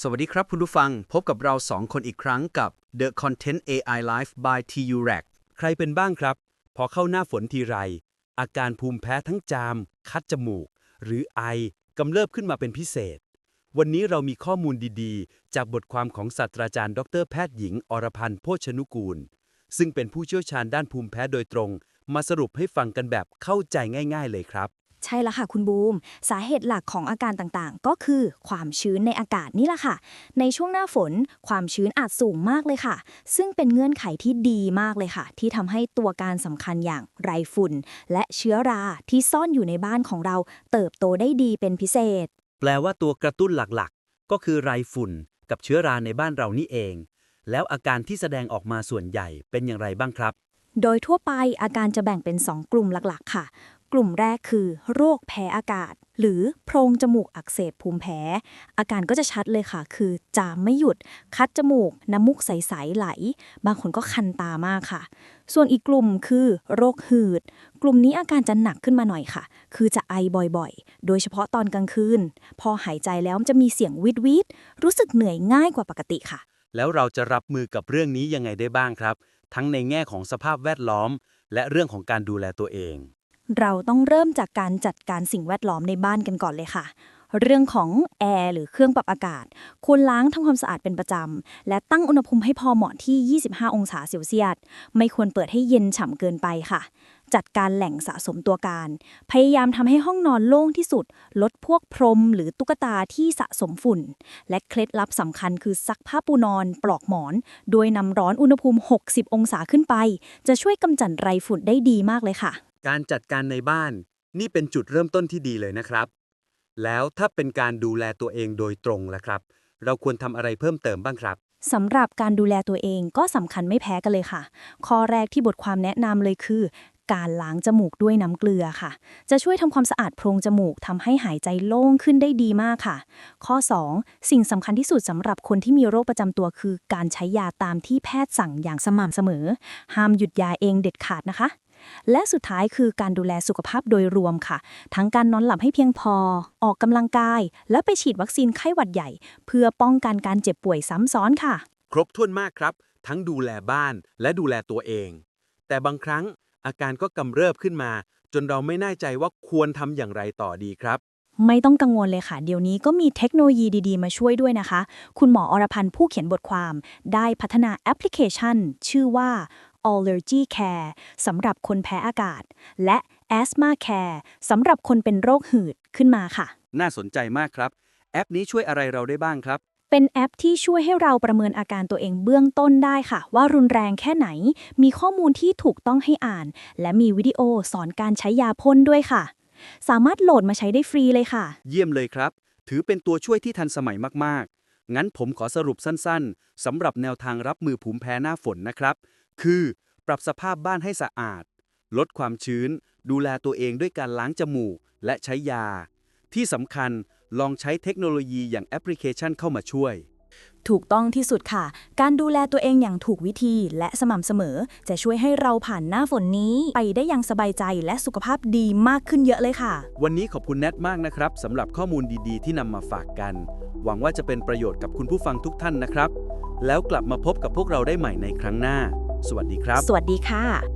สวัสดีครับคุณผู้ฟัง พบกับเราสองคนอีกครั้งกับ The Content AI Life by TU Rack ใครเป็นบ้างครับ พอเข้าหน้าฝนทีไร อาการภูมิแพ้ทั้งจาม คัดจมูก หรือไอกำเริบขึ้นมาเป็นพิเศษ วันนี้เรามีข้อมูลดีๆ จากบทความของศาสตราจารย์ ดรแพทย์หญิง อรพันธ์โภชนุกูล ซึ่งเป็นผู้เชี่ยวชาญด้านภูมิแพ้โดยตรง มาสรุปให้ฟังกันแบบเข้าใจง่าย ๆ เลยครับ ใช่แล้วค่ะคุณบูม สาเหตุหลักของอาการต่างๆ ก็คือความชื้นในอากาศนี่แหละค่ะ ในช่วงหน้าฝนความชื้นอาจสูงมากเลยค่ะ ซึ่งเป็นเงื่อนไขที่ดีมากเลยค่ะ ที่ทำให้ตัวการสำคัญอย่างไรฝุ่น และเชื้อราที่ซ่อนอยู่ในบ้านของเราเติบโตได้ดีเป็นพิเศษ แปลว่าตัวกระตุ้นหลักๆ ก็คือไรฝุ่น กับเชื้อราในบ้านเรานี่เอง แล้วอาการที่แสดงออกมาส่วนใหญ่เป็นอย่างไรบ้างครับโดยทั่วไปอาการจะแบ่งเป็น 2 กลุ่มหลัก ๆ ค่ะ กลุ่มแรกคือโรคแพ้อากาศ หรือโพรงจมูกอักเสบภูมิแพ้ อาการก็จะชัดเลยค่ะ คือจามไม่หยุด คัดจมูก น้ำมูกใส ๆ ไหล บางคนก็คันตามากค่ะ ส่วนอีกกลุ่มคือโรคหืด กลุ่มนี้อาการจะหนักขึ้นมาหน่อยค่ะ คือจะไอบ่อยๆ โดยเฉพาะตอนกลางคืน พอหายใจแล้วจะมีเสียงวิดวิดรู้สึกเหนื่อยง่ายกว่าปกติค่ะ แล้วเราจะรับมือกับเรื่องนี้ยังไงได้บ้างครับ ทั้งในแง่ของสภาพแวดล้อม และเรื่องของการดูแลตัวเอง เราต้องเริ่มจากการจัดการสิ่งแวดล้อมในบ้านกันก่อนเลยค่ะ เรื่องของแอร์หรือเครื่องปรับอากาศ ควรล้างทำความสะอาดเป็นประจำ และตั้งอุณหภูมิให้พอเหมาะที่ 25 องศาเซลเซียส ไม่ควรเปิดให้เย็นฉ่ำเกินไปค่ะ จัดการแหล่งสะสมตัวการ พยายามทำให้ห้องนอนโล่งที่สุด ลดพวกพรมหรือตุ๊กตาที่สะสมฝุ่น และเคล็ดลับสำคัญคือซักผ้าปูนอน ปลอกหมอน โดยนำร้อนอุณหภูมิ 60 องศาขึ้นไป จะช่วยกำจัดไรฝุ่นได้ดีมากเลยค่ะ การจัดการในบ้าน นี่เป็นจุดเริ่มต้นที่ดีเลยนะครับ แล้วถ้าเป็นการดูแลตัวเองโดยตรงล่ะครับ เราควรทำอะไรเพิ่มเติมบ้างครับสำหรับการดูแลตัวเองก็สำคัญไม่แพ้กันเลยค่ะ ข้อแรกที่บทความแนะนำเลยคือ การล้างจมูกด้วยน้ำเกลือค่ะ จะช่วยทำความสะอาดโพรงจมูกทำให้หายใจโล่งขึ้นได้ดีมากค่ะ ข้อ 2 สิ่งสำคัญที่สุดสำหรับคนที่มีโรคประจำตัวคือ การใช้ยาตามที่แพทย์สั่งอย่างสม่ำเสมอ ห้ามหยุดยาเองเด็ดขาดนะคะ และสุดท้ายคือการดูแลสุขภาพโดยรวมค่ะ ทั้งการนอนหลับให้เพียงพอ ออกกำลังกาย และไปฉีดวัคซีนไข้หวัดใหญ่ เพื่อป้องกันการเจ็บป่วยซ้ำซ้อนค่ะ ครบถ้วนมากครับ ทั้งดูแลบ้านและดูแลตัวเอง แต่บางครั้งอาการก็กำเริบขึ้นมา จนเราไม่แน่ใจว่าควรทำอย่างไรต่อดีครับไม่ต้องกังวลเลยค่ะ เดี๋ยวนี้ก็มีเทคโนโลยีดี ๆ มาช่วยด้วยนะคะ คุณหมออรพันธ์ผู้เขียนบทความ ได้พัฒนาแอปพลิเคชัน ชื่อว่า Allergy Care สำหรับคนแพ้อากาศ และ Asthma Care สำหรับคนเป็นโรคหืดขึ้นมาค่ะ น่าสนใจมากครับ แอปนี้ช่วยอะไรเราได้บ้างครับ เป็นแอปที่ช่วยให้เราประเมินอาการตัวเองเบื้องต้นได้ค่ะ ว่ารุนแรงแค่ไหน มีข้อมูลที่ถูกต้องให้อ่าน และมีวิดีโอสอนการใช้ยาพ่นด้วยค่ะ สามารถโหลดมาใช้ได้ฟรีเลยค่ะ เยี่ยมเลยครับ ถือเป็นตัวช่วยที่ทันสมัยมากๆ งั้นผมขอสรุปสั้นๆสำหรับแนวทางรับมือภูมิแพ้หน้าฝนนะครับ คือ ปรับสภาพบ้านให้สะอาด ลดความชื้น ดูแลตัวเองด้วยการล้างจมูก และใช้ยา ที่สำคัญลองใช้เทคโนโลยีอย่างแอปพลิเคชันเข้ามาช่วย ถูกต้องที่สุดค่ะ การดูแลตัวเองอย่างถูกวิธีและสม่ำเสมอ จะช่วยให้เราผ่านหน้าฝนนี้ ไปได้อย่างสบายใจและสุขภาพดีมากขึ้นเยอะเลยค่ะ วันนี้ขอบคุณแนทมากนะครับสำหรับข้อมูลดีๆ ที่นำมาฝากกัน หวังว่าจะเป็นประโยชน์กับคุณผู้ฟังทุกท่านนะครับ แล้วกลับมาพบกับพวกเราได้ใหม่ในครั้งหน้า สวัสดีครับ สวัสดีค่ะ